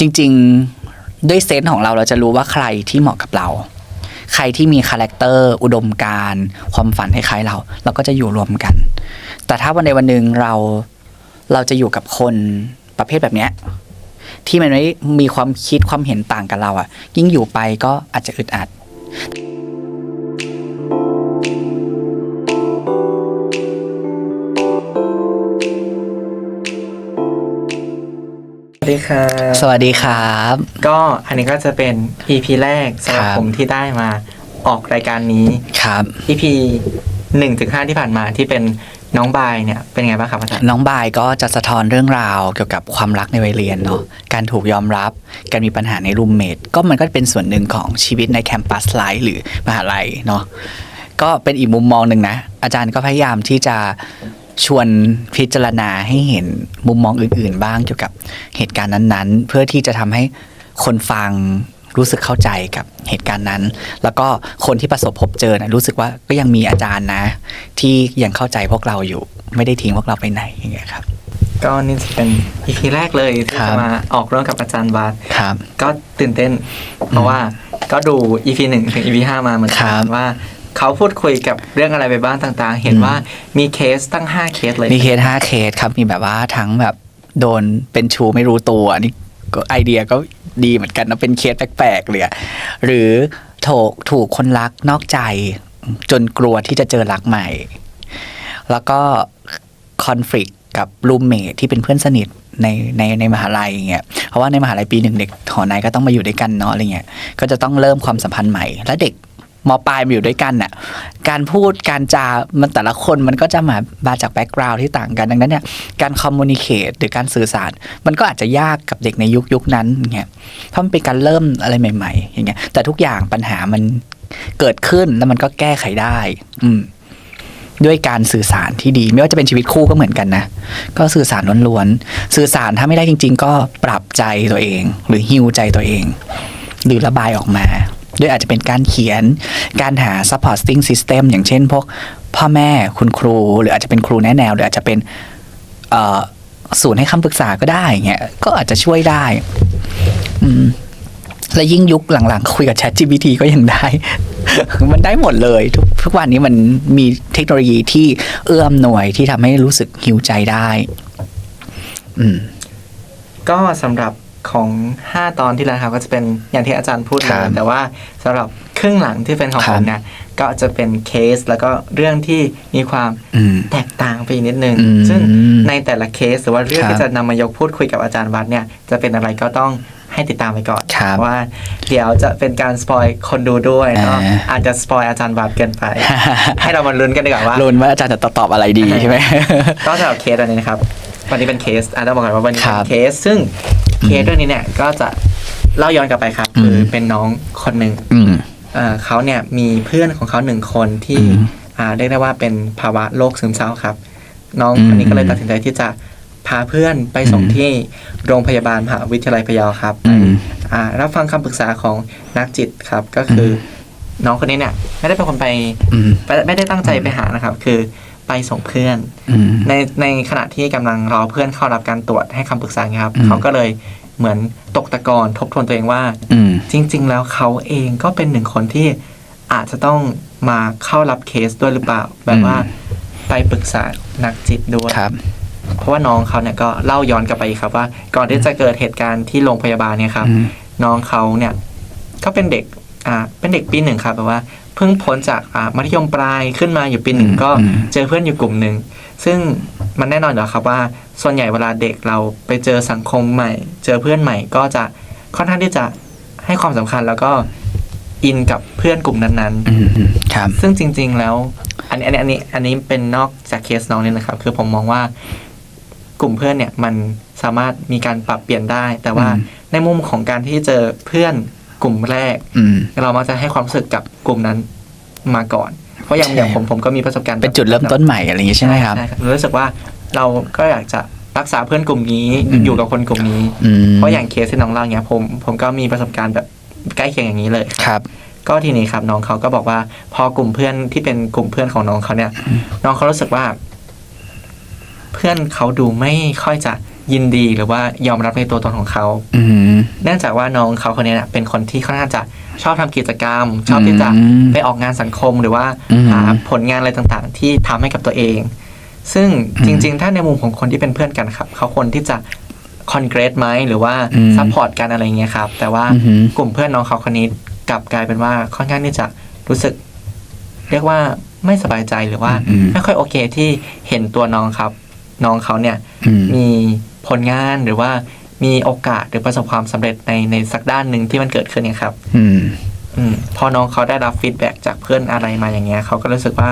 จริงๆด้วยเซนส์ของเราเราจะรู้ว่าใครที่เหมาะกับเรา ใครที่มีคาแรคเตอร์อุดมการความฝันคล้ายๆเรา เราก็จะอยู่รวมกัน แต่ถ้าวันใดวันหนึ่งเราเราจะอยู่กับคนประเภทแบบเนี้ยที่มันไม่มีความคิดความเห็นต่างกับเราอะ่ะ ยิ่งอยู่ไปก็อาจจะอึดอัด ดีครับ สวัสดีครับ ก็อันนี้ก็จะเป็น EP แรกสำหรับครับผมที่ได้มาออกรายการนี้ครับ EP หนึ่งถึงห้าที่ผ่านมาที่เป็นน้องบายเนี่ยเป็นไงบ้างครับอาจารย์น้องบายก็จะสะท้อนเรื่องราวเกี่ยวกับความรักในวัยเรียนเนาะการถูกยอมรับ การมีปัญหาในรูมเมทก็มันก็เป็นส่วนหนึ่งของชีวิตในแคมปัสไลฟ์หรือมหาลัยเนาะก็เป็นอีกมุมมองหนึ่งนะ อาจารย์ก็พยายามที่จะ ชวนพิจารณาให้เห็นมุมมองอื่น ๆ บ้างเกี่ยวกับเหตุการณ์นั้นๆ เพื่อที่จะทำให้คนฟังรู้สึกเข้าใจกับเหตุการณ์นั้น แล้วก็คนที่ประสบพบเจอนะรู้สึกว่าก็ยังมีอาจารย์นะ ที่ยังเข้าใจพวกเราอยู่ ไม่ได้ทิ้งพวกเราไปไหนอย่างเงี้ยครับ ก็นี่จะเป็น EP แรกเลยที่ครับจะมาออกร่วมกับอาจารย์บาสครับก็ตื่นเต้น เพราะว่าก็ดู EP หนึ่งถึง EP ห้ามาเหมือนครักันบว่า เขาพูดคุยกับเรื่องอะไรไปบ้างต่างๆ เห็นอืมว่ามีเคสตั้ง 5 เคสเลยมีเคสห้าเคสครับมีแบบว่าทั้งแบบโดนเป็นชูไม่รู้ตัวอันนี่ก็ไอเดียก็ดีเหมือนกันนะเป็นเคสแปลกๆเลยอะหรือถูกถูกคนรักนอกใจ จนกลัวที่จะเจอรักใหม่ แล้วก็คอน FLICT กับรูมเมทที่เป็นเพื่อนสนิทในในในมหาลัยอย่างเงี้ยเพราะว่าในมหาลัยปีหนึ่งเด็กหอในก็ต้องมาอยู่ด้วยกันเนาะอะไรเงี้ยก็จะต้องเริ่มความสัมพันธ์ใหม่ แล้วเด็ก มปลายมาอยู่ด้วยกันน่ะการพูดการจา มันแต่ละคนมันก็จะมามาจากแบ็กกราวด์ที่ต่างกันดังนั้นเนี่ยการคอมมูนิเคตหรือการสื่อสาร มันก็อาจจะยากกับเด็กในยุคยุคนั้นอย่างเงี้ยเพราะมันเป็นการเริ่มอะไรใหม่ ๆ อย่างเงี้ยแต่ทุกอย่างปัญหามันเกิดขึ้นแล้วมันก็แก้ไขได้ อืมด้วยการสื่อสารที่ดี ไม่ว่าจะเป็นชีวิตคู่ก็เหมือนกันนะ ก็สื่อสารล้วนๆสื่อสารถ้าไม่ได้จริง ๆ ก็ปรับใจตัวเอง หรือฮิวใจตัวเอง หรือระบายออกมา ด้วยอาจจะเป็นการเขียน การหา supporting system อย่างเช่นพวกพ่อแม่คุณครู หรืออาจจะเป็นครูแนะแนว หรืออาจจะเป็นศูนย์ให้คำปรึกษาก็ได้เงี้ยก็อาจจะช่วยได้อืมและยิ่งยุคหลังๆ คุยกับ Chat GPT ก็ยังได้ มันได้หมดเลย ทุกทุกวันนี้มันมีเทคโนโลยีที่เอื้อมหน่วยที่ทำให้รู้สึกหิวใจได้ อืมก็สำหรับ ของ 5 ตอนที่แล้วครับก็จะเป็นอย่างที่อาจารย์พูดเลครัยบแต่ว่าสำหรับครึ่งหลังที่เป็นของคผรับมเนี่ยก็จะเป็นเคสแล้วก็เรื่องที่มีความอืมแตกต่างไปอีกนิดนึงอืมซึ่งในแต่ละเคสหรือว่าเรื่องครับที่จะนำมายกพูดคุยกับอาจารย์วัดเนี่ยจะเป็นอะไรก็ต้องให้ติดตามไปก่อนครับว่า เดี๋ยวจะเป็นการสปอยคนดูด้วยเนาะอ่าอาจจะสปอยอาจารย์วัดเกินไป ให้เรามาลุ้นกันดีกว่าว่าลุ้นว่าอาจารย์จะตอบอะไรดีใช่ไหมก็สำหรับเคสอันนี้นะครับ วันนี้เป็นเคสอาจจะบอกก่อนว่าวันนี้ครัเป็บนเคส ซึ่งเคสเรื่องนี้เนี่ยก็จะเล่าย้อนกลับไปครับอืมคือเป็นน้องคนหนึ่งอืมเอ่อเขาเนี่ยมีเพื่อนของเขาหนึ่งคนที่อืมอ่าเรียกได้ว่าเป็นภาวะโรคซึมเศร้าครับ น้องอืมคนนี้ก็เลยตัดสินใจที่จะพาเพื่อนไปส่งอืมที่โรงพยาบาลมหาวิทยาลัยพะเยาครับอืมอ่ารับฟังคำปรึกษาของนักจิตครับก็คืออน้องคนนี้เนี่ย ไม่ได้เป็นคนไปอืมไม่ไม่ได้ตั้งใจไปหานะครับ คือ ไปส่งเพื่อนอืมในในขณะที่กำลังรอเพื่อนเข้ารับการตรวจให้คำปรึกษาเนี่ยครับอืมเขาก็เลยเหมือนตกตะกอนทบทวนตัวเองว่าอืมจริง ๆ แล้วเขาเองก็เป็นหนึ่งคนที่อาจจะต้องมาเข้ารับเคสด้วยหรือเปล่า แบบว่าไปปรึกษานักจิตด้วยครับเพราะว่าน้องเขาเนี่ยก็เล่าย้อนกลับไปอีกครับว่า ก่อนที่จะเกิดเหตุการณ์ที่โรงพยาบาลเนี่ยครับอืมน้องเขาเนี่ยก็เป็นเด็กอ่าเป็นเด็กปีหนึ่งครับแบบว่าเพิ่งพ้นจากอ่ามัธยมปลายขึ้นมาอยู่ปีหนึ่งอืมก็อืมเจอเพื่อนอยู่กลุ่มหนึ่งซึ่งมันแน่นอนอยู่แล้วครับว่า ส่วนใหญ่เวลาเด็กเราไปเจอสังคมใหม่ เจอเพื่อนใหม่ก็จะค่อนข้างที่จะให้ความสำคัญแล้วก็อินกับเพื่อนกลุ่มนั้นอืมอืมครับๆซึ่งจริง ๆแล้วอันนี้อันนี้อันนี้อันนี้เป็นนอกจากเคสน้องนี่นะครับ คือผมมองว่ากลุ่มเพื่อนเนี่ยมันสามารถมีการปรับเปลี่ยนได้ แต่ว่าอืมในมุมของการที่เจอเพื่อน กลุ่มแรกอืมเรามักจะให้ความรู้สึกกับกลุ่มนั้นมาก่อน เพราะอย่างใช่อย่างผมผมก็มีประสบการณ์เป็นจุดเริ่มต้นใหม่อะไรอย่างงี้ใช่ไหมครับใช่รู้สึกว่าเราก็อยากจะรักษาเพื่อนกลุ่มนี้อืมอยู่กับคนกลุ่มนี้อืมเพราะอย่างเคสที่น้องเล่าเนี่ยผมผมก็มีประสบการณ์แบบใกล้เคียงอย่างนี้เลยครับก็ทีนี้ครับน้องเขาก็บอกว่า พอกลุ่มเพื่อนที่เป็นกลุ่มเพื่อนของน้องเขาเนี่ย น้องเขารู้สึกว่า เพื่อนเขาดูไม่ค่อยจะ ยินดีหรือว่ายอมรับในตัวตนของเขา อืม เนื่องจากว่าน้องเขาคนนี้เนะเป็นคนที่ค่อนข้างจะชอบทำกิจกรรม ชอบที่จะอืมไปออกงานสังคมหรือว่าอืม หาผลงานอะไรต่างๆ ที่ทำให้กับตัวเอง ซึ่งอืมจริง ๆ ถ้าในมุมของคนที่เป็นเพื่อนกันครับ เขาควรที่จะคอนเกรสไหมหรือว่าอืมซัพพอร์ตกันอะไรเงี้ยครับ แต่ว่าอือหือ กลุ่มเพื่อนน้องเขาคนนี้กลับกลายเป็นว่าค่อนข้างที่จะรู้สึก เรียกว่าไม่สบายใจหรือว่า อืม ไม่ค่อยโอเคที่เห็นตัวน้องครับ น้องเขาเนี่ย อืม มี ผลงานหรือว่ามีโอกาสหรือประสบความสำเร็จในในสักด้านหนึ่งที่มันเกิดขึ้นเนี่ยครับ อืมอืมพอน้องเขาได้รับฟีดแบ็กจากเพื่อนอะไรมาอย่างเงี้ยเขาก็รู้สึกว่า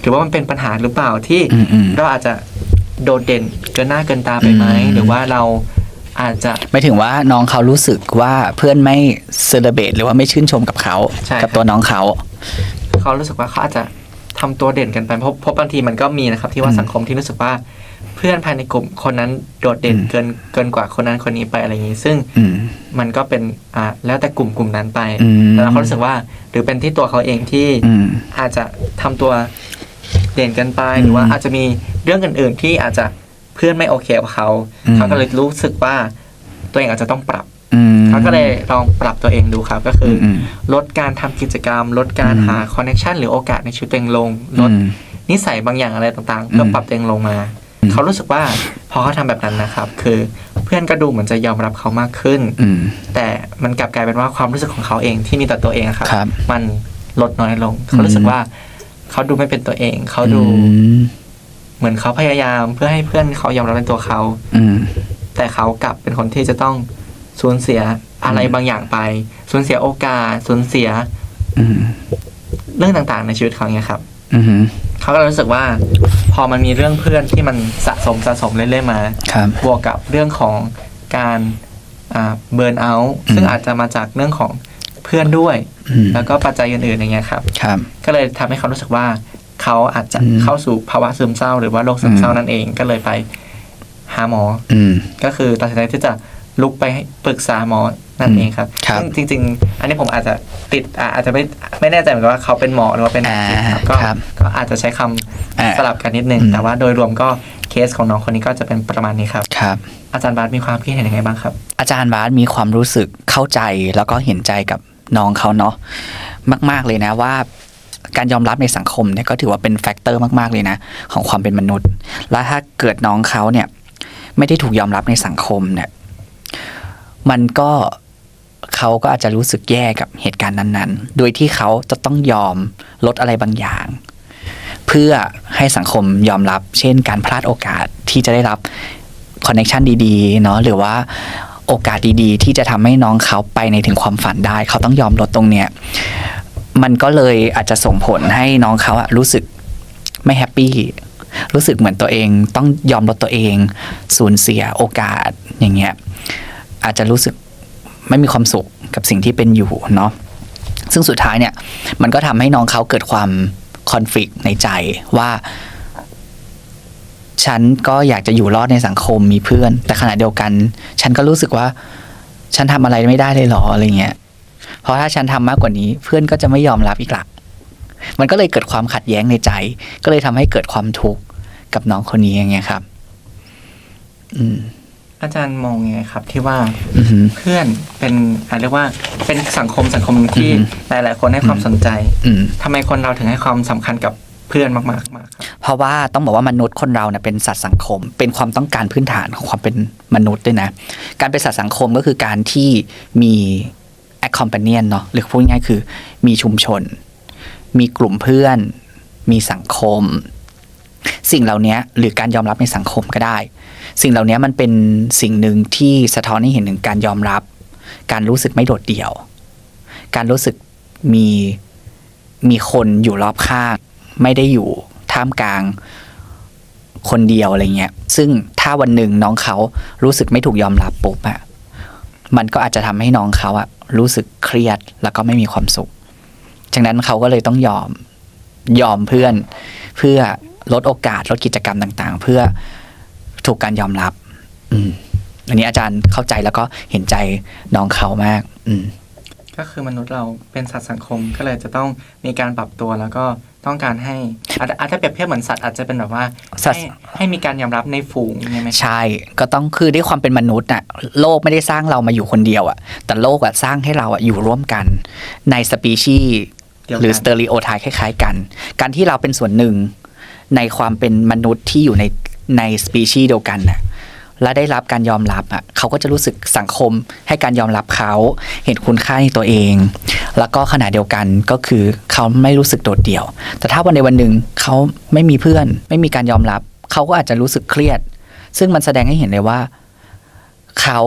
หรือว่ามันเป็นปัญหาหรือเปล่าที่อืมอืมเราอาจจะโดดเด่นเกินหน้าเกินตาไปไหมอืมหรือว่าเราอาจจะไม่ถึงว่าน้องเขารู้สึกว่าเพื่อนไม่เซเลเบตหรือว่าไม่ชื่นชมกับเขาใช่กับครับตัวน้องเขา เขารู้สึกว่าเขาอาจจะทำตัวเด่นเกันไปเพราะเพราะบางทีมันก็มีนะครับ ที่ว่าอืมสังคมที่รู้สึกว่า เพื่อนภายในกลุ่มคนนั้นโดดเด่นอืมเกินเกินกว่าคนนั้นคนนี้ไปอะไรอย่างนี้ ซึ่งอืมมันก็เป็นอ่าแล้วแต่กลุ่มกลุ่มนั้นไปอืมแต่เขารู้สึกว่า หรือเป็นที่ตัวเขาเองที่อืมอาจจะทำตัวเด่นเกันไปอืมหรือว่าอาจจะมีเรื่องอื่น ๆ ที่อาจจะเพื่อนไม่โอเคกับเขาอืมเขาก็เลยรู้สึกว่าตัวเองอาจจะต้องปรับอืมเขาก็เลยลองปรับตัวเองดูครับ ก็คืออมลดการทำกิจกรรม ลดการอืมหาคอนเน t ชันหรือโอกาสในชีวิตตัวเองลง ลดอืมนิสัยบางอย่างอะไรต่างๆเพื่อมปรับตัวเองลงมาอืม เขารู้สึกว่าพอเขาทำแบบนั้นนะครับ คือเพื่อนก็ดูเหมือนจะยอมรับเขามากขึ้นอืมแต่มันกลับกลายเป็นว่าความรู้สึกของเขาเองที่มีต่อตัวเองอะครับครับ มันลดน้อยลง เขารู้สึกว่าเขาดูไม่เป็นตัวเอง เขาดูอืมเหมือนเขาพยายามเพื่อให้เพื่อนเขายอมรับในตัวเขา อืมแต่เขากลับเป็นคนที่จะต้องสูญเสียอะไรบางอย่างไป สูญเสียโอกาส สูญเสียอืมเรื่องต่างๆในชีวิตเขาเนี่ยครับ อืม เขาก็เลยรู้สึกว่า พอมันมีเรื่องเพื่อนที่มันสะสมสะสมเรื่อยๆมาครับ บวกกับเรื่องของการเบิร์นเอาท์อืมซึ่งอาจจะมาจากเรื่องของเพื่อนด้วยอืมแล้วก็ปัจจัยอื่นๆอย่างเงี้ยครับครับ ก็เลยทำให้เขารู้สึกว่าเขาอาจจะอืมเข้าสู่ภาวะซึมเศร้า หรือว่าโรคซึมเศร้านั่นเองก็เลยไปหาหมอ อืมก็คือตัดสินใจที่จะลุกไปให้ปรึกษาหมอ นั่นเองครับครับซึ่งจริง ๆ อันนี้ผมอาจจะติดอ่าอาจจะไม่ไม่แน่ใจเหมือนกันว่าเขาเป็นหมอหรือว่าเป็นนักจิตครับก็ครับก็อาจจะใช้คำอ่าสลับกันนิดนึงอืมแต่ว่าโดยรวมก็เคสของน้องคนนี้ก็จะเป็นประมาณนี้ครับครับ อาจารย์บาสมีความคิดเห็นยังไงบ้างครับ อาจารย์บาสมีความรู้สึกเข้าใจแล้วก็เห็นใจกับน้องเขาเนาะมาก ๆเลยนะว่าการยอมรับในสังคมเนี่ยก็ถือว่าเป็นแฟกเตอร์มาก ๆ เลยนะ ของความเป็นมนุษย์ แล้วถ้าเกิดน้องเขาเนี่ย ไม่ได้ถูกยอมรับในสังคมเนี่ย มันก็ เขาก็อาจจะรู้สึกแย่กับเหตุการณ์นั้นๆ โดยที่เขาจะต้องยอมลดอะไรบางอย่าง เพื่อให้สังคมยอมรับ เช่น การพลาดโอกาสที่จะได้รับคอนเน t ชันดีๆเนาะหรือว่าโอกาสดีๆ ที่จะทำให้น้องเขาไปในถึงความฝันได้ เขาต้องยอมลดตรงเนี้ยมันก็เลยอาจจะส่งผลให้น้องเขาอะรู้สึกไม่แฮปปี้รู้สึกเหมือนตัวเองต้องยอมลดตัวเอง สูญเสียโอกาสอย่างเงี้ยอาจจะรู้สึก ไม่มีความสุขกับสิ่งที่เป็นอยู่เนาะซึ่งสุดท้ายเนี่ย มันก็ทำให้น้องเขาเกิดความคอน FLICT ในใจว่า ฉันก็อยากจะอยู่รอดในสังคมมีเพื่อน แต่ขณะเดียวกัน ฉันก็รู้สึกว่า ฉันทำอะไรไม่ได้เลยหรออะไรเงี้ยเพราะถ้าฉันทำมากกว่านี้ เพื่อนก็จะไม่ยอมรับอีกละมันก็เลยเกิดความขัดแย้งในใจ ก็เลยทำให้เกิดความทุกข์กับน้องคนนี้อย่างเงี้ยครับ อืม อาจารย์มองยังไงครับที่ว่าอือหือเพื่อนเป็นอ่าเรียกว่าเป็นสังคมสังคมหนึ่งที่อือฮึหลาย ๆ คนให้ความสนใจอืมทำไมคนเราถึงให้ความสำคัญกับเพื่อนมากๆมากครับเพราะว่าต้องบอกว่ามนุษย์คนเราเนี่ยเป็นสัตว์สังคม เป็นความต้องการพื้นฐานของความเป็นมนุษย์ด้วยนะ การเป็นสัตว์สังคมก็คือการที่มี a c c o m p a n i o n เนาะหรือพูดง่ายๆคือมีชุมชน มีกลุ่มเพื่อน มีสังคม สิ่งเหล่านี้หรือการยอมรับในสังคมก็ได้ สิ่งเหล่านี้มันเป็นสิ่งหนึ่งที่สะท้อนให้เห็นถึงการยอมรับ การรู้สึกไม่โดดเดี่ยว การรู้สึกมีมีคนอยู่รอบข้าง ไม่ได้อยู่ท่ามกลางคนเดียวอะไรเงี้ย ซึ่งถ้าวันหนึ่งน้องเขารู้สึกไม่ถูกยอมรับปุ๊บอะมันก็อาจจะทำให้น้องเขาอะรู้สึกเครียดแล้วก็ไม่มีความสุขฉะนั้นเขาก็เลยต้องยอมยอมเพื่อนเพื่อ ลดโอกาสลดกิจกรรมต่างๆ เพื่อถูกการยอมรับ อืมอันนี้อาจารย์เข้าใจแล้วก็เห็นใจน้องเขามาก อืมก็คือมนุษย์เราเป็นสัตว์สังคมก็เลยจะต้องมีการปรับตัวแล้วก็ต้องการให้อาจจะอาจจะเปรียบเทียบเหมือนสัตว์อาจจะเป็นแบบว่าสัตว์ ให้ให้มีการยอมรับในฝูงใช่ไหมใช่ ก็ต้องคือด้วยความเป็นมนุษย์น่ะโลกไม่ได้สร้างเรามาอยู่คนเดียวอะแต่โลกอะสร้างให้เราอะอยู่ร่วมกันในสปีชีส์เดียวหรือสกันเตอริโอไทป์คล้าย ๆ กัน การที่เราเป็นส่วนหนึ่ง ในความเป็นมนุษย์ที่อยู่ในในสปีชีส์เดียวกันน่ะและได้รับการยอมรับอะเขาก็จะรู้สึกสังคมให้การยอมรับเขาเห็นคุณค่าในตัวเอง แล้วก็ขณะเดียวกันก็คือเขาไม่รู้สึกโดดเดี่ยว แต่ถ้าวันในวันหนึ่งเขาไม่มีเพื่อน ไม่มีการยอมรับ เขาก็อาจจะรู้สึกเครียด ซึ่งมันแสดงให้เห็นเลยว่า เขา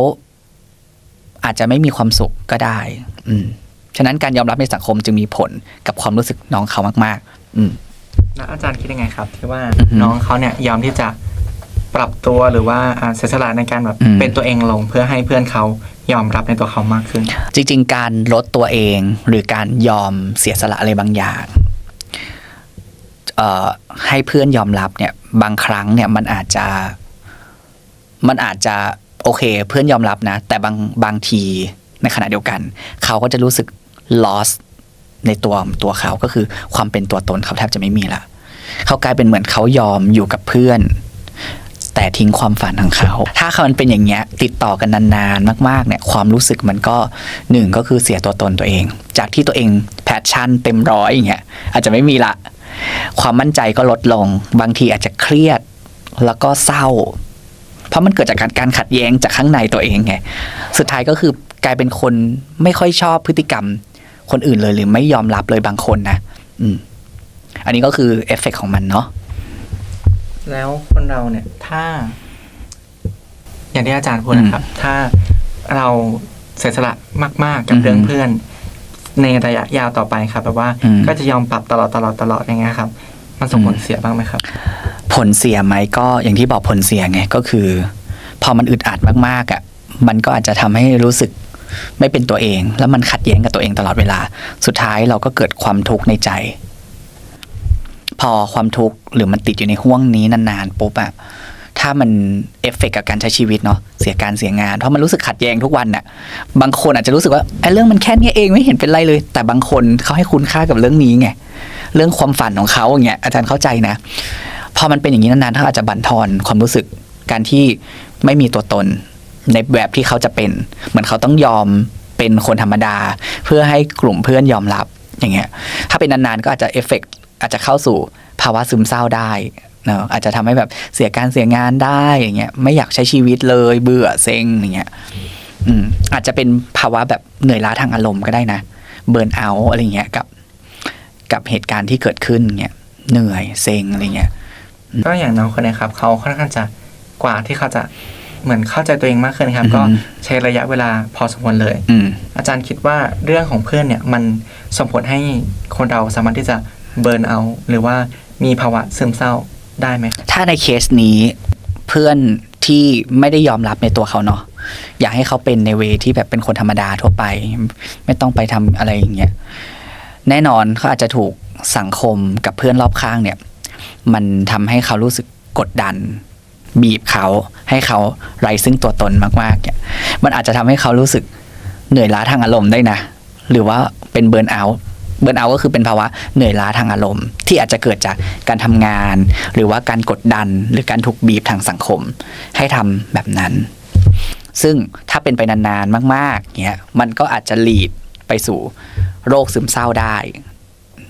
อาจจะไม่มีความสุขก็ได้ อืมฉะนั้นการยอมรับในสังคมจึงมีผลกับความรู้สึกน้องเขามาก ๆ อืม แล้วอาจารย์คิดยังไงครับ ที่ว่าอือฮึน้องเขาเนี่ยยอมที่จะปรับตัวหรือว่าอ่าเสียสละในการแบบอืมเป็นตัวเองลงเพื่อให้เพื่อนเขายอมรับในตัวเขามากขึ้น จริง ๆ การลดตัวเองหรือการยอมเสียสละอะไรบางอย่างเอ่อให้เพื่อนยอมรับเนี่ยบางครั้งเนี่ยมันอาจจะมันอาจจะโอเค เพื่อนยอมรับนะ แต่บางบางทีในขณะเดียวกัน เขาก็จะรู้สึก loss ในตัวตัวเขาก็คือความเป็นตัวตนเขาแทบจะไม่มีละเขากลายเป็นเหมือนเขายอมอยู่กับเพื่อน แต่ทิ้งความฝันของเขา ถ้าเขามันเป็นอย่างเงี้ยติดต่อกันนานๆ มากๆเนี่ยความรู้สึกมันก็หนึ่งก็คือเสียตัวตนตัวเอง จากที่ตัวเองแพชชั่นเต็มร้อยอย่างเงี้ยอาจจะไม่มีละ ความมั่นใจก็ลดลง บางทีอาจจะเครียดแล้วก็เศร้า เพราะมันเกิดจากการการขัดแย้งจากข้างในตัวเองไงสุดท้ายก็คือกลายเป็นคนไม่ค่อยชอบพฤติกรรม คนอื่นเลยหรือไม่ยอมรับเลยบางคนนะอืม อันนี้ก็คือเอฟเฟกต์ของมันเนาะแล้วคนเราเนี่ยถ้า อย่างที่อาจารย์พูดนะครับ ถ้าเราเสียสละมาก ๆ กับอือฮึเรื่องเพื่อน ในระยะยาวต่อไปครับแบบว่าอืมก็จะยอมปรับตลอดตลอดตลอดอย่างเงี้ยครับ มันส่งผลอืมเสียบ้างไหมครับ ผลเสียไหมก็อย่างที่บอกผลเสียไงก็คือ พอมันอึดอัดมากๆอะ มันก็อาจจะทำให้รู้สึก ไม่เป็นตัวเอง แล้วมันขัดแย้งกับตัวเองตลอดเวลา สุดท้ายเราก็เกิดความทุกข์ในใจ พอความทุกข์หรือมันติดอยู่ในห่วงนี้นานๆปุ๊บอะถ้ามันเอฟเฟกกับการใช้ชีวิตเนาะเสียการเสียงาน เพราะมันรู้สึกขัดแย้งทุกวันน่ะ บางคนอาจจะรู้สึกว่าไอ้เรื่องมันแค่นี้เองไม่เห็นเป็นไรเลย แต่บางคนเขาให้คุณค่ากับเรื่องนี้ไงเรื่องความฝันของเขาอย่างเงี้ยอาจารย์เข้าใจนะ พอมันเป็นอย่างนี้นานๆถ้าอาจจะบั่นทอนความรู้สึกการที่ไม่มีตัวตน ในแบบที่เขาจะเป็น เหมือนเขาต้องยอมเป็นคนธรรมดา เพื่อให้กลุ่มเพื่อนยอมรับอย่างเงี้ยถ้าเป็นนานๆก็อาจจะเอฟเฟกอาจจะเข้าสู่ภาวะซึมเศร้าได้เนอะอาจจะทำให้แบบเสียการเสียงานได้อย่างเงี้ยไม่อยากใช้ชีวิตเลยเบื่อเซ็งอย่างเงี้ยอืมอาจจะเป็นภาวะแบบเหนื่อยล้าทางอารมณ์ก็ได้นะเบิร์นเอาอะไรเงี้ยกับ กับเหตุการณ์ที่เกิดขึ้นเงี้ยเหนื่อยเซ็งอะไรเงี้ยก็อย่างน้องคนนี้ครับ เขาค่อนข้างจะกว่าที่เขาจะ เหมือนเข้าใจตัวเองมากขึ้นครับอือฮึก็ใช้ระยะเวลาพอสมควรเลยอืมอาจารย์คิดว่าเรื่องของเพื่อนเนี่ยมันส่งผลให้คนเราสามารถที่จะเบิร์นเอาท์หรือว่ามีภาวะซึมเศร้าได้ไหมครับถ้าในเคสนี้เพื่อนที่ไม่ได้ยอมรับในตัวเขาเนาะอยากให้เขาเป็นในเวที่แบบเป็นคนธรรมดาทั่วไป ไม่ต้องไปทำอะไรอย่างเงี้ยแน่นอนเขาอาจจะถูกสังคมกับเพื่อนรอบข้างเนี่ย มันทำให้เขารู้สึกกดดัน บีบเขาให้เขาไร้ซึ่งตัวตนมากๆเนี่ยมันอาจจะทำให้เขารู้สึกเหนื่อยล้าทางอารมณ์ได้นะ หรือว่าเป็นเบิร์นเอาท์เบิร์นเอาท์ก็คือเป็นภาวะเหนื่อยล้าทางอารมณ์ ที่อาจจะเกิดจากการทำงาน หรือว่าการกดดัน หรือการถูกบีบทางสังคม ให้ทำแบบนั้น ซึ่งถ้าเป็นไปนานๆมากๆเงี้ยมันก็อาจจะหลีดไปสู่โรคซึมเศร้าได้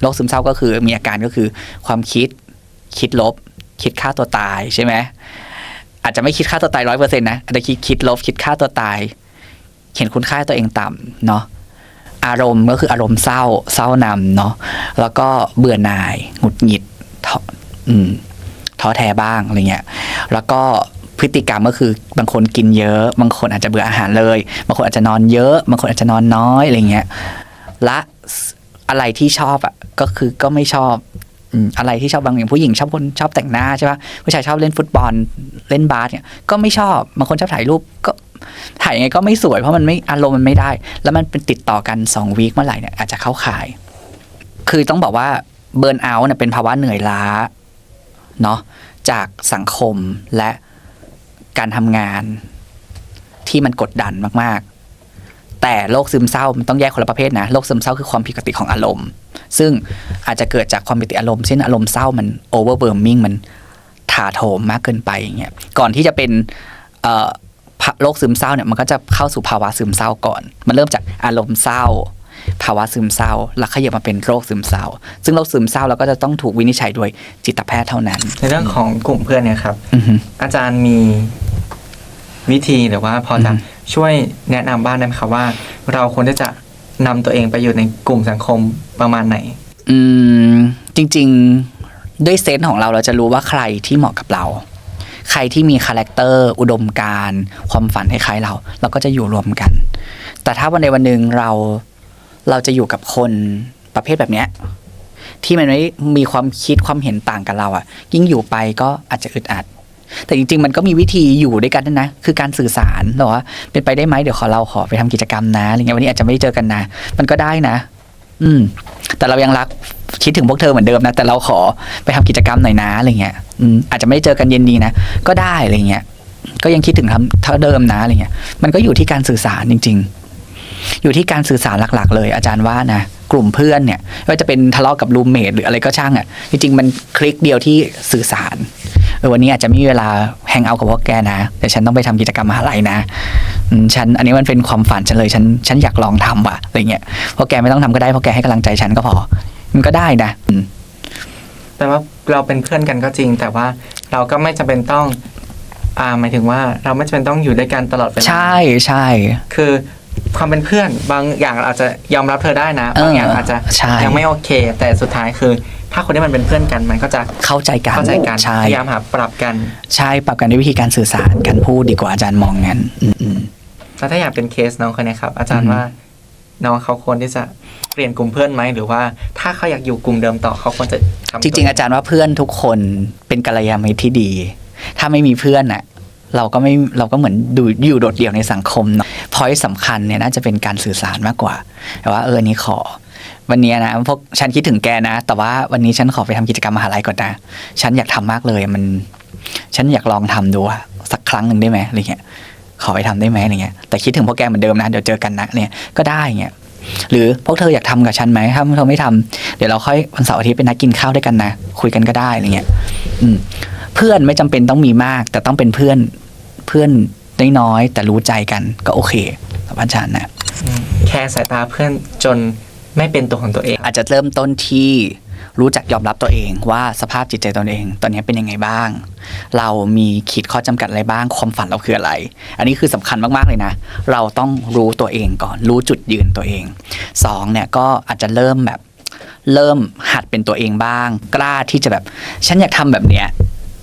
โรคซึมเศร้าก็คือมีอาการก็คือความคิดคิดลบ คิดฆ่าตัวตายใช่ไหม อาจจะไม่คิดฆ่าตัวตายร้อยเปอร์เซ็นต์นะอาจจะคิดคิดลบคิดฆ่าตัวตาย เห็นคุณค่าตัวเองต่ำเนาะอารมณ์ก็คืออารมณ์เศร้าเศร้านำเนาะแล้วก็เบื่อหน่ายหงุดหงิดท้ออืมท้อแท้บ้างอะไรเงี้ยแล้วก็พฤติกรรมก็คือบางคนกินเยอะ บางคนอาจจะเบื่ออาหารเลย บางคนอาจจะนอนเยอะ บางคนอาจจะนอนน้อยอะไรเงี้ยและอะไรที่ชอบอะก็คือก็ไม่ชอบ อะไรที่ชอบบางอย่างผู้หญิงชอบคนชอบแต่งหน้าใช่ปะผู้ชายชอบเล่นฟุตบอลเล่นบาสเนี่ยก็ไม่ชอบบางคนชอบถ่ายรูปก็ถ่ายยังไงก็ไม่สวยเพราะมันไม่อารมณ์มันไม่ได้ แล้วมันเป็นติดต่อกันสองวีคเมื่อไหร่เนี่ยอาจจะเข้าข่าย คือต้องบอกว่าเบิร์นเอาท์เนี่ยเป็นภาวะเหนื่อยล้าเนาะจากสังคมและการทำงานที่มันกดดันมาก ๆ แต่โรคซึมเศร้ามันต้องแยกคนละประเภทนะโรคซึมเศร้าคือความผิดปกติของอารมณ์ ซึ่งอาจจะเกิดจากความผิดปกติอารมณ์เช่นอารมณ์เศร้ามันโอเวอร์เบิร์มิงมันถาโถมมากเกินไปอย่างเงี้ยก่อนที่จะเป็นเอ่อภะโรคซึมเศร้าเนี่ยมันก็จะเข้าสู่ภาวะซึมเศร้าก่อน มันเริ่มจากอารมณ์เศร้า ภาวะซึมเศร้า แล้วขยับมาเป็นโรคซึมเศร้า ซึ่งโรคซึมเศร้าเราก็จะต้องถูกวินิจฉัยโดยจิตแพทย์เท่านั้น ในเรื่องของกลุ่มเพื่อนเนี่ยครับอือฮึอาจารย์มีวิธีหรือว่าพอจะอืมช่วยแนะนำบ้างได้ไหมครับว่า เราควรที่จะ นำตัวเองไปอยู่ในกลุ่มสังคมประมาณไหน อืม จริง ๆ ด้วยเซนส์ของเราเราจะรู้ว่าใครที่เหมาะกับเรา ใครที่มีคาแรคเตอร์อุดมการความฝันคล้ายๆเรา เราก็จะอยู่รวมกัน แต่ถ้าวันใดวันหนึ่งเราเราจะอยู่กับคนประเภทแบบเนี้ยที่มันไม่มีความคิดความเห็นต่างกับเราอะ่ะ ยิ่งอยู่ไปก็อาจจะอึดอัด แต่จริง ๆ มันก็มีวิธีอยู่ด้วยกันนะ คือการสื่อสารหรอว่าเป็นไปได้ไหมเดี๋ยวขอเราขอไปทำกิจกรรมนะอะไรเงี้ยวันนี้อาจจะไม่ได้เจอกันนะ มันก็ได้นะ อืม แต่เรายังรักคิดถึงพวกเธอเหมือนเดิมนะ แต่เราขอไปทำกิจกรรมหน่อยนะอะไรเงี้ยอืมอาจจะไม่ได้เจอกันเย็นดีนะ ก็ได้อะไรเงี้ย ก็ยังคิดถึงทำเท่าเดิมนะอะไรเงี้ย มันก็อยู่ที่การสื่อสารจริง ๆ อยู่ที่การสื่อสารหลัก ๆ เลย อาจารย์ว่านะ กลุ่มเพื่อนเนี่ยไม่ว่าจะเป็นทะเลาะกับรูมเมทหรืออะไรก็ช่างอะ จริงๆ มันคลิกเดียวที่สื่อสารเออวันนี้อาจจะไม่มีเวลาแฮงเอาท์กับพวกแกนะ แต่ฉันต้องไปทำกิจกรรมมหาลัยนะอืมฉันอันนี้มันเป็นความฝันฉันเลยฉันฉันอยากลองทำว่ะอะไรเงี้ยเพราะแกไม่ต้องทำก็ได้เพราะแกให้กำลังใจฉันก็พอ มันก็ได้นะอืมแต่ว่าเราเป็นเพื่อนกันก็จริง แต่ว่าเราก็ไม่จำเป็นต้องอ่าหมายถึงว่าเราไม่จำเป็นต้องอยู่ด้วยกันตลอดเวลาใช่ใช่คือ ความเป็นเพื่อนบางอย่างเราอาจจะยอมรับเธอได้นะเออบางอย่างอาจจะใช่ ยังไม่โอเค แต่สุดท้ายคือ ถ้าคนที่มันเป็นเพื่อนกันมันก็จะเข้าใจกันเข้าใจกันใช่ พยายามหาปรับกัน ใช่ปรับกันด้วยวิธีการสื่อสารการพูดดีกว่าอาจารย์มองงั้นอืมอืมแล้วถ้าอยากเป็นเคสน้องคนเนี้ยครับ อาจารอืย์ม ว่าน้องเขาควรที่จะเปลี่ยนกลุ่มเพื่อนไหมหรือว่าถ้าเขาอยากอยู่กลุ่มเดิมต่อเขาควรจะทำจริงๆ อาจารย์ว่าเพื่อนทุกคนเป็นกัลยาณมิตรที่ดี ถ้าไม่มีเพื่อนน่ะ เราก็ไม่เราก็เหมือนดูอยู่โดดเดี่ยวในสังคมเนาะพอยสำคัญเนี่ยน่าจะเป็นการสื่อสารมากกว่า แต่ว่าเออนี้ขอ วันนี้นะพวกฉันคิดถึงแกนะ แต่ว่าวันนี้ฉันขอไปทำกิจกรรมมหาลัยก่อนนะฉันอยากทำมากเลยมัน ฉันอยากลองทำดูสักครั้งหนึ่งได้ไหมอะไรเงี้ยขอไปทำได้ไหมอะไรเงี้ยแต่คิดถึงพวกแกเหมือนเดิมนะเดี๋ยวเจอกันนะเนี่ยก็ได้เงี้ยหรือพวกเธออยากทำกับฉันไหมถ้าเธอไม่ทำเดี๋ยวเราค่อยวันเสาร์อาทิตย์ไปนัดกินข้าวด้วยกันนะ คุยกันก็ได้อะไรเงี้ย อืม เพื่อนไม่จำเป็นต้องมีมาก แต่ต้องเป็นเพื่อนเพื่อนน้อยๆแต่รู้ใจกันก็โอเคสำหรับอาจารย์นะอืมแค่สายตาเพื่อนจนไม่เป็นตัวของตัวเอง อาจจะเริ่มต้นที่รู้จักยอมรับตัวเองว่าสภาพจิตใจตนเอง ตอนนี้เป็นยังไงบ้าง เรามีขีดข้อจำกัดอะไรบ้าง ความฝันเราคืออะไร อันนี้คือสำคัญมาก ๆ เลยนะ เราต้องรู้ตัวเองก่อน รู้จุดยืนตัวเองสองเนี่ยก็อาจจะเริ่มแบบ เริ่มหัดเป็นตัวเองบ้าง กล้าที่จะแบบ ฉันอยากทำแบบเนี้ย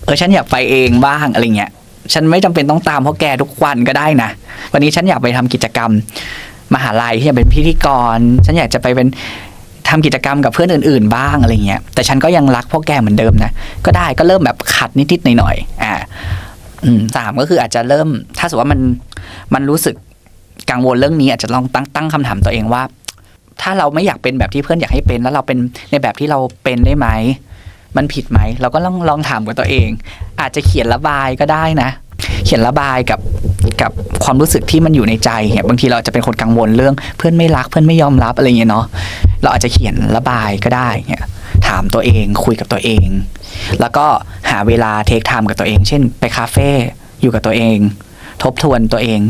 เออฉันอยากไปเองบ้างอะไรเงี้ยฉันไม่จำเป็นต้องตามเพราะแกทุกวันก็ได้นะ วันนี้ฉันอยากไปทำกิจกรรมมหาลัยที่อยากเป็นพิธีกร ฉันอยากจะไปเป็นทำกิจกรรมกับเพื่อนอื่นๆ บ้างอะไรเงี้ย แต่ฉันก็ยังรักพวกแกเหมือนเดิมนะ ก็ได้ก็เริ่มแบบขัดนิดๆหน่อยๆอ่าสามก็คืออาจจะเริ่ม ถ้าสมมติว่ามันมันรู้สึกกังวลเรื่องนี้อาจจะลองตั้งตั้งคำถามตัวเองว่า ถ้าเราไม่อยากเป็นแบบที่เพื่อนอยากให้เป็น แล้วเราเป็นในแบบที่เราเป็นได้ไหม มันผิดไหม เราก็ลองลองถามกับตัวเอง อาจจะเขียนระบายก็ได้นะ เขียนระบายกับกับความรู้สึกที่มันอยู่ในใจเนี่ยบางทีเราจะเป็นคนกังวลเรื่องเพื่อนไม่รักเพื่อนไม่ยอมรับอะไรเงี้ยเนาะเราอาจจะเขียนระบายก็ได้เนี่ยถามตัวเองคุยกับตัวเอง แล้วก็หาเวลาเทคไทม์กับตัวเอง เช่น ไปคาเฟ่อยู่กับตัวเอง ทบทวนตัวเอง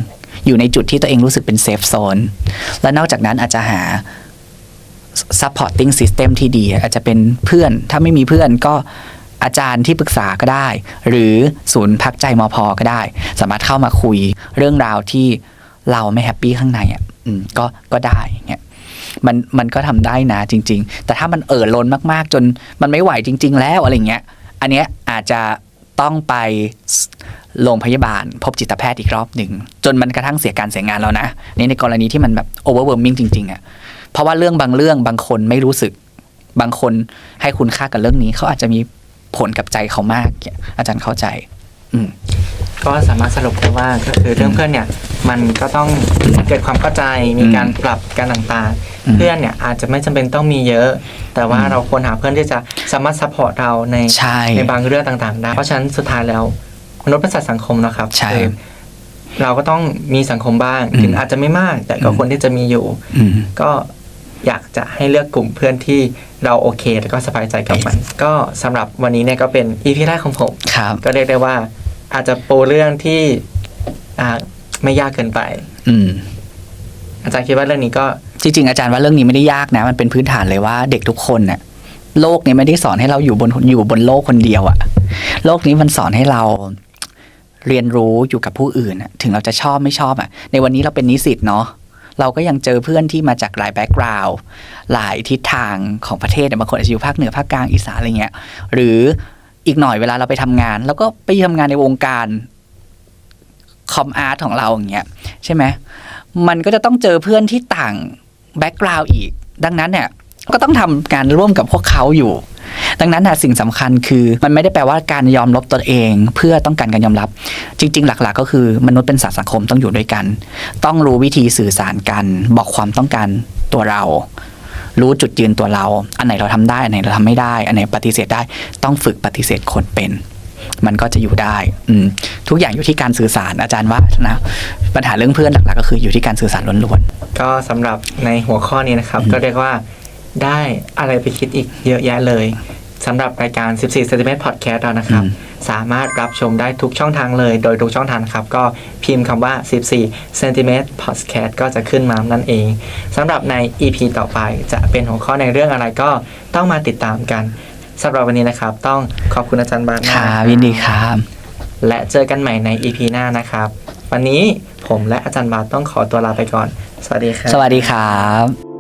อยู่ในจุดที่ตัวเองรู้สึกเป็นเซฟโซนและนอกจากนั้นอาจจะหา supporting system ที่ดี อาจจะเป็นเพื่อน ถ้าไม่มีเพื่อนก็อาจารย์ที่ปรึกษาก็ได้ หรือศูนย์พักใจมพก็ได้ สามารถเข้ามาคุยเรื่องราวที่เราไม่แฮปปี้ข้างในอะก็ก็ได้เนี่ยมันมันก็ทำได้นะจริง ๆ แต่ถ้ามันเอ่อล้นมากๆ จนมันไม่ไหวจริง ๆ แล้วอะไรเงี้ย อันเนี้ยอาจจะต้องไปโรงพยาบาล พบจิตแพทย์อีกรอบหนึ่ง จนมันกระทั่งเสียการเสียงานแล้วนะนี่ในกรณีที่มันแบบ overwhelming จริง ๆอะ เพราะว่าเรื่องบางเรื่องบางคนไม่รู้สึก บางคนให้คุณค่ากับเรื่องนี้ เขาอาจจะมีผลกับใจเขามากเนี่ยอาจารย์เข้าใจ อืมก็สามารถสรุปได้ว่าก็คือเรื่องเพื่อนเนี่ยมันก็ต้องเกิดความเข้าใจมีการปรับกันต่างอืมๆเพื่อนเนี่ยอาจจะไม่จำเป็นต้องมีเยอะ แต่ว่าอืมเราควรหาเพื่อนที่จะสามารถซัพพอร์ตเราในใช่ในบางเรื่องต่างๆได้เพราะฉะนั้นสุดท้ายแล้วมนุษย์เป็นสัตว์สังคมนะครับใช่คือเราก็ต้องมีสังคมบ้างอืมถึงอาจจะไม่มาก แต่ก็อืมควรที่จะมีอยู่อืมก็ อยากจะให้เลือกกลุ่มเพื่อนที่เราโอเคแล้วก็สบายใจกับมัน ก็สำหรับวันนี้เนี่ยก็เป็นอีพีแรกของผมครับก็เรียกได้ว่าอาจจะปูเรื่องที่อ่าไม่ยากเกินไป อืมอาจารย์คิดว่าเรื่องนี้ก็จริงๆอาจารย์ว่าเรื่องนี้ไม่ได้ยากนะ มันเป็นพื้นฐานเลยว่าเด็กทุกคนเนี่ยโลกนี้ไม่ได้สอนให้เราอยู่บนอยู่บนโลกคนเดียวอะโลกนี้มันสอนให้เราเรียนรู้อยู่กับผู้อื่นอะถึงเราจะชอบไม่ชอบอะในวันนี้เราเป็นนิสิตเนาะ เราก็ยังเจอเพื่อนที่มาจากหลายแบ็กกราวด์หลายทิศทางของประเทศเนี่ยบางคนอาจจะอยู่ภาคเหนือภาคกลางอีสานอะไรเงี้ยหรืออีกหน่อยเวลาเราไปทำงาน แล้วก็ไปทำงานในวงการคอมอาร์ตของเราอย่างเงี้ยใช่ไหมมันก็จะต้องเจอเพื่อนที่ต่างแบ็กกราวด์อีก ดังนั้นเนี่ย ก็ต้องทำการร่วมกับพวกเขาอยู่ ดังนั้นนะสิ่งสำคัญคือมันไม่ได้แปลว่าการยอมรับตัวเอง เพื่อต้องการการยอมรับ จริง ๆ หลัก ๆ ก็คือมนุษย์เป็นสัตว์สังคมต้องอยู่ด้วยกัน ต้องรู้วิธีสื่อสารกัน บอกความต้องการตัวเรา รู้จุดยืนตัวเรา อันไหนเราทำได้ อันไหนเราทำไม่ได้ อันไหนปฏิเสธได้ ต้องฝึกปฏิเสธคนเป็น มันก็จะอยู่ได้ อืทุกอย่างอยู่ที่การสื่อสารอาจารย์ว่านะปัญหาเรื่องเพื่อนหลัก ๆ ก็คืออยู่ที่การสื่อสารล้วนๆก็สำหรับในหัวข้อนี้นะครับ ก็เรียกว่า ได้อะไรไปคิดอีกเยอะแยะเลยสำหรับรายการ 14 cm podcast เรานะครับ สามารถรับชมได้ทุกช่องทางเลย โดยทุกช่องทางนะครับ ก็พิมพ์คำว่า 14 cm podcast ก็จะขึ้นมานั่นเองสำหรับใน EP ต่อไปจะเป็นหัวข้อในเรื่องอะไรก็ต้องมาติดตามกันสำหรับวันนี้นะครับ ต้องขอบคุณอาจารย์บานๆมากค่ะนะครับยินดีครับ และเจอกันใหม่ใน EP หน้านะครับ วันนี้ผมและอาจารย์บาทต้องขอตัวลาไปก่อน สวัสดีครับ สวัสดีครับ